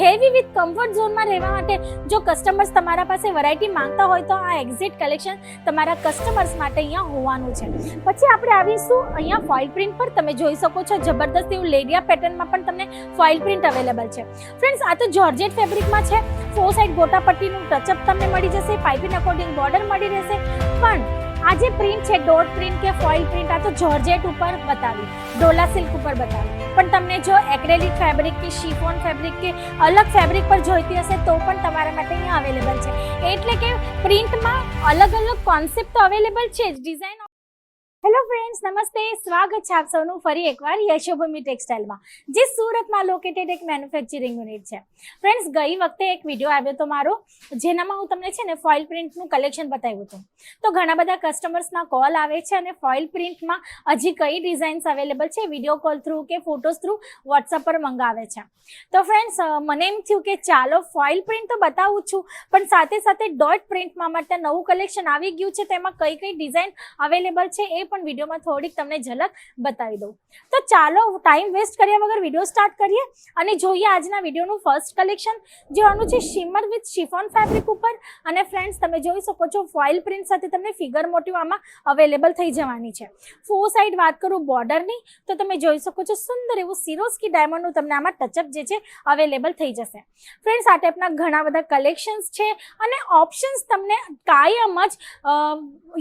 Heavy with comfort ઝોનમાં રહેવા માટે જો કસ્ટમર્સ તમારા પાસે વેરાયટી માંગતા હોય તો આ એક્ઝિટ કલેક્શન તમારા કસ્ટમર્સ માટે અહીંયા હોવાનું છે. પછી આપણે આવીશું અહીંયા ફોઇલ પ્રિન્ટ પર. તમે જોઈ શકો છો જબરદસ્ત એવું લેડિયા પેટર્નમાં પણ તમને ફોઇલ પ્રિન્ટ અવેલેબલ છે. ફ્રેન્ડ્સ આ તો જોર્જેટ ફેબ્રિકમાં છે. ફોર સાઇડ ગોટાપટ્ટીનું ટચઅપ તમને મળી જશે. પાઇપિંગ અકોર્ડિંગ બોર્ડર મળી રહેશે. પણ આ જે પ્રિન્ટ છે ડોટ પ્રિન્ટ કે ફોઇલ પ્રિન્ટ આ તો જોર્જેટ ઉપર બતાવી ડોલા સિલ્ક ઉપર બતાવી પણ તમને જો એક્રેલિક ફેબ્રિક કે શિફોન ફેબ્રિક કે અલગ ફેબ્રિક પર જોઈતી હશે તો પણ તમારા માટે અહીંયા અવેલેબલ છે. એટલે કે પ્રિન્ટમાં અલગ અલગ કોન્સેપ્ટ તો અવેલેબલ છે જ. ડિઝાઇન હેલો ફ્રેન્ડ્સ નમસ્તે સ્વાગત છે આપ સૌનું ફરી એકવાર યશોભૂમિ ટેક્સટાઇલમાં જે સુરતમાં લોકેટેડ એક મેન્યુફેક્ચરિંગ યુનિટ છે ફ્રેન્ડ્સ ગઈ વખતે એક વીડિયો આવ્યો હતો મારો જેનામાં હું તમને છે ને ફોઇલ પ્રિન્ટનું કલેક્શન બતાવ્યું હતું। તો ઘણા બધા કસ્ટમર્સના કોલ આવે છે અને ફોઇલ પ્રિન્ટમાં હજી કઈ ડિઝાઇન્સ અવેલેબલ છે વીડિયો કોલ થ્રુ કે ફોટોસ થ્રુ વોટ્સઅપ પર મંગાવે છે। તો ફ્રેન્ડ્સ મને એમ થયું કે ચાલો ફોઇલ પ્રિન્ટ તો બતાવું છું, પણ સાથે સાથે ડોટ પ્રિન્ટમાં માટે નવું કલેક્શન આવી ગયું છે, તેમાં કઈ કઈ ડિઝાઇન અવેલેબલ છે એ પણ વિડીયોમાં થોડીક તમને ઝલક બતાવી દઉં. તો ચાલો ટાઈમ વેસ્ટ કર્યા વગર વીડિયો સ્ટાર્ટ કરીએ અને જોઈએ આજના વિડીયોનું ફર્સ્ટ કલેક્શન જે આનું છે શિમર વિથ શિફોન ફેબ્રિક ઉપર. અને ફ્રેન્ડ્સ તમે જોઈ શકો છો ફોઇલ પ્રિન્ટ સાથે તમને ફિગર મોટિવ આમાં અવેલેબલ થઈ જવાની છે. ફોર સાઈડ વાત કરું બોર્ડરની તો તમે જોઈ શકો છો સુંદર એવું સિરોસ્કી ડાયમંડનું તમને આમાં ટચઅપ જે છે અવેલેબલ થઈ જશે. ફ્રેન્ડ્સ આ ટાઈપના ઘણા બધા કલેક્શન્સ છે અને ઓપ્શન્સ તમને કાયમ જ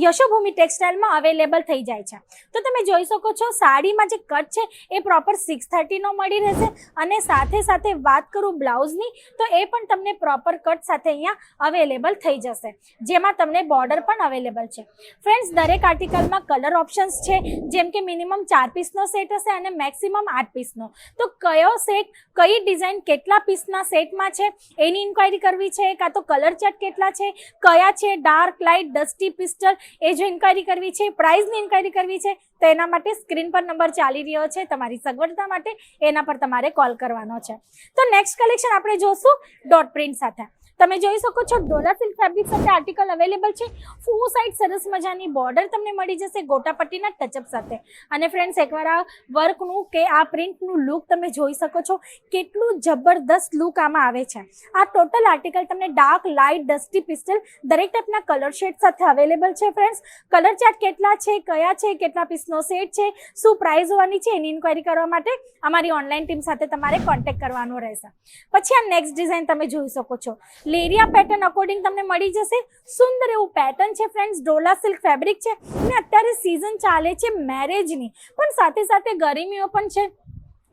યશોભૂમિ ટેક્સટાઇલમાં અવેલેબલ થઈ જાય છે. તો તમે જોઈ શકો છો સાડીમાં જે કટ છે, એ પ્રોપર સિક્સ થર્ટીનો મળી રહેશે અને સાથે સાથે વાત કરું બ્લાઉઝની, તો એ પણ તમને પ્રોપર કટ સાથે અહીંયા અવેલેબલ થઈ જશે, જેમાં તમને બોર્ડર પણ અવેલેબલ છે. ફ્રેન્ડ્સ દરેક આર્ટિકલમાં કલર ઓપ્શન્સ છે, જેમ કે મિનિમમ ચાર પીસનો સેટ હશે અને મેક્સિમમ આઠ પીસનો તો કયો સેટ કઈ ડિઝાઇન કેટલા પીસના સેટમાં છે, એની ઇન્ક્વાયરી કરવી છે, કાં તો કલર ચેટ કેટલા છે, કયા છે ડાર્ક લાઇટ ડસ્ટી પિસ્ટલ એ જો ઇન્ક્વાયરી કરવી છે પ્રાઇઝની ઇન્ક્વાયરી કરવી છે, તો એના માટે સ્ક્રીન પર નંબર ચાલી રહ્યો છે, તમારી સગવડતા માટે એના પર તમારે કોલ કરવાનો છે. તો નેક્સ્ટ કલેક્શન આપણે જોશું ડોટ પ્રિન્ટ સાથે. તમે જોઈ શકો છો ડોલા સિલ્ક ફેબ્રિક સાથે આર્ટિકલ અવેલેબલ છે. ફૂ સાઈડ સરસ મજાની બોર્ડર તમને મળી જશે ગોટાપટ્ટીના ટચઅપ સાથે. અને ફ્રેન્ડ્સ એકવાર આ વર્કનું કે આ પ્રિન્ટનું લુક તમે જોઈ શકો છો, કેટલું જબરદસ્ત લુક આમાં આવે છે. આ ટોટલ આર્ટિકલ તમને ડાર્ક લાઇટ ડસ્ટી પિસ્ટલ દરેક ટાઈપના કલર શેડ સાથે અવેલેબલ છે ફ્રેન્ડ્સ કલર ચાર્ટ કેટલા છે, કયા છે, કેટલા પીસનો સેટ છે, શું પ્રાઇઝ હોવાની છે એની ઇન્ક્વાયરી કરવા માટે અમારી ઓનલાઈન ટીમ સાથે તમારે કોન્ટેક્ટ કરવાનો રહેશે. પછી આ નેક્સ્ટ ડિઝાઇન તમે જોઈ શકો છો. લેરિયા પેટર્ન અકોર્ડિંગ તમને મળી જશે. સુંદર એવું પેટર્ન છે ફ્રેન્ડ્સ ડોલા સિલ્ક ફેબ્રિક છે. અને અત્યારે સિઝન ચાલે છે મેરેજની પણ સાથે સાથે ગરમીઓ પણ છે.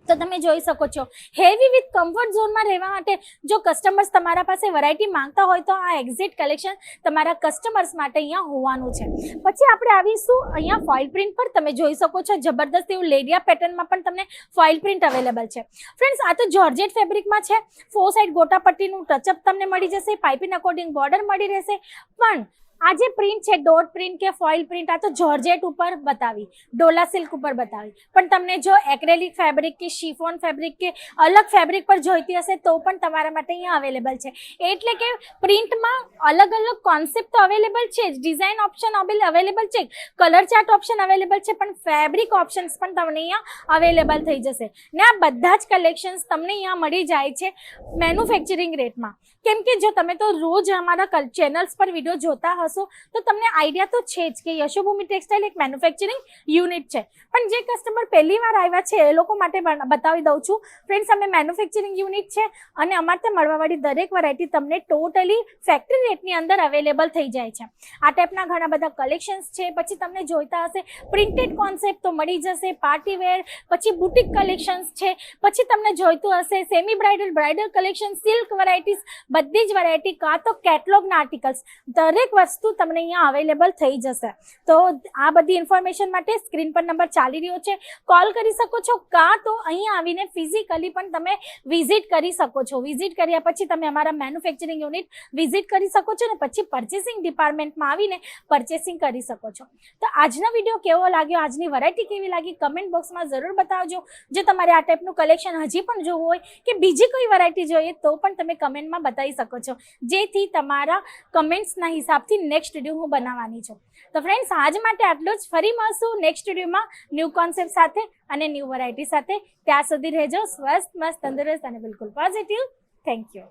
તો તમે જોઈ શકો છો. હેવી વિથ કમ્ફર્ટ ઝોનમાં રહેવા માટે જો કસ્ટમર્સ તમારા પાસે વેરાયટી માંગતા હોય તો આ એક્ઝિટ કલેક્શન તમારા કસ્ટમર્સ માટે અહીંયા હોવાનું છે. પછી આપણે આવીશું અહીંયા ફોઇલ પ્રિન્ટ પર. તમે જોઈ શકો છો જબરદસ્ત એવું લેડિયા પેટર્નમાં પણ તમને ફોઇલ પ્રિન્ટ અવેલેબલ છે. ફ્રેન્ડ્સ આ તો જોર્જેટ ફેબ્રિકમાં છે. ફોર સાઇડ ગોટાપટ્ટીનું ટચઅપ તમને મળી જશે. પાઇપિંગ અકોર્ડિંગ બોર્ડર મળી રહેશે. પણ આ જે પ્રિન્ટ છે ડોટ પ્રિન્ટ કે ફોઇલ પ્રિન્ટ આ તો જોર્જેટ ઉપર બતાવી ડોલા સિલ્ક ઉપર બતાવી. પણ તમને જો એક્રેલિક ફેબ્રિક કે શિફોન ફેબ્રિક કે અલગ ફેબ્રિક પર જોઈતી હશે, તો પણ તમારા માટે અહીંયા અવેલેબલ છે. એટલે કે પ્રિન્ટમાં અલગ અલગ કોન્સેપ્ટ તો અવેલેબલ છે જ ડિઝાઇન ઓપ્શન અવેલેબલ છે કલર ચાર્ટ ઓપ્શન અવેલેબલ છે, પણ ફેબ્રિક ઓપ્શન્સ પણ તમને અહીંયા અવેલેબલ થઈ જશે. ને આ બધા જ કલેક્શન્સ તમને અહીંયા મળી જાય છે મેન્યુફેક્ચરિંગ રેટમાં કેમ કે જો તમે તો રોજ અમારા ચેનલ્સ પર વીડિયો જોતા હશો, તો તમને આઈડિયા તો છે જ કે યશોભૂમિ ટેક્સટાઇલ એક મેન્યુફેક્ચરિંગ યુનિટ છે. પણ જે કસ્ટમર પહેલી વાર આવ્યા છે, એ લોકો માટે બતાવી દઉં છું. ફ્રેન્ડ્સ અમે મેન્યુફેક્ચરિંગ યુનિટ છે અને અમારે ત્યાં મળવાવાળી દરેક વેરાયટી તમને ટોટલી ફેક્ટરી રેટની અંદર અવેલેબલ થઈ જાય છે. આ ટાઈપના ઘણા બધા કલેક્શન્સ છે, પછી તમને જોઈતા હશે પ્રિન્ટેડ કોન્સેપ્ટ તો મળી જશે પાર્ટી વેર પછી બુટિક કલેક્શન્સ છે, પછી તમને જોઈતું હશે semi bridal bridal collection silk varieties બધી જ વેરાયટી કાં તો કેટલોગના આર્ટિકલ્સ દરેક વસ્તુ તમને અહીંયા અવેલેબલ થઈ જશે. તો આ બધી ઇન્ફોર્મેશન માટે સ્ક્રીન પર નંબર ચાલી રહ્યો છે. કોલ કરી શકો છો કાં તો અહીંયા આવીને ફિઝિકલી પણ તમે વિઝિટ કરી શકો છો. વિઝિટ કર્યા પછી તમે અમારા મેન્યુફેક્ચરિંગ યુનિટ વિઝિટ કરી શકો છો ને પછી પરચેસિંગ ડિપાર્ટમેન્ટમાં આવીને પરચેસિંગ કરી શકો છો. તો આજનો વીડિયો કેવો લાગ્યો? આજની વેરાયટી કેવી લાગી? કમેન્ટ બોક્સમાં જરૂર બતાવજો. જો તમારે આ ટાઈપનું કલેક્શન હજી પણ જોવું હોય કે બીજી કોઈ વેરાયટી જોઈએ તો પણ તમે કમેન્ટમાં બતાવી શકો છો. જેથી તમારા કમેન્ટ્સના હિસાબથી નેક્સ્ટ વીડિયો હું બનાવવાની છું. તો ફ્રેન્ડ્સ આજ માટે આટલું જ. ફરી મળશું નેક્સ્ટ વિડીયોમાં ન્યૂ કોન્સેપ્ટ સાથે અને ન્યૂ વેરાયટી સાથે. ત્યાં સુધી રહેજો. સ્વસ્થ, મસ્ત, તંદુરસ્ત અને બિલકુલ પોઝિટિવ થેન્ક યુ